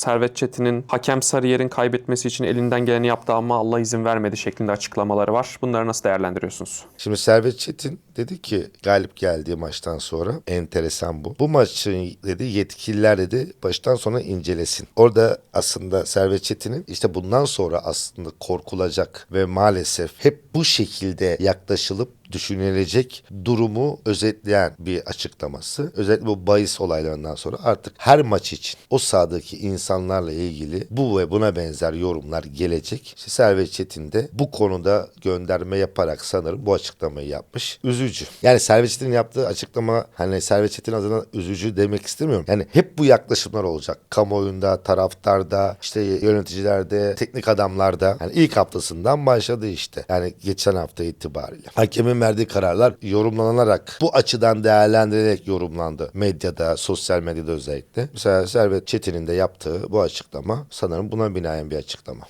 Servet Çetin'in hakem Sarıyer'in kaybetmesi için elinden geleni yaptı ama Allah izin vermedi şeklinde açıklamaları var. Bunları nasıl değerlendiriyorsunuz? Şimdi Servet Çetin dedi ki galip geldiği maçtan sonra enteresan bu. Bu maçı dedi yetkililer dedi baştan sona incelesin. Orada aslında Servet Çetin'in işte bundan sonra aslında korkulacak ve maalesef hep bu şekilde yaklaşılıp düşünülecek durumu özetleyen bir açıklaması. Özellikle bu bahis olaylarından sonra artık her maç için o sahadaki insanlarla ilgili bu ve buna benzer yorumlar gelecek. İşte Servet Çetin de bu konuda gönderme yaparak sanırım bu açıklamayı yapmış. Üzücü. Yani Servet Çetin'in yaptığı açıklama hani Servet Çetin adına üzücü demek istemiyorum. Yani hep bu yaklaşımlar olacak. Kamuoyunda, taraftarda, işte yöneticilerde, teknik adamlarda. Yani ilk haftasından başladı işte. Yani geçen hafta itibariyle. Hakemin verdiği kararlar yorumlanarak bu açıdan değerlendirilerek yorumlandı. Medyada, sosyal medyada özellikle. Mesela Servet Çetin'in de yaptığı bu açıklama sanırım buna binaen bir açıklama.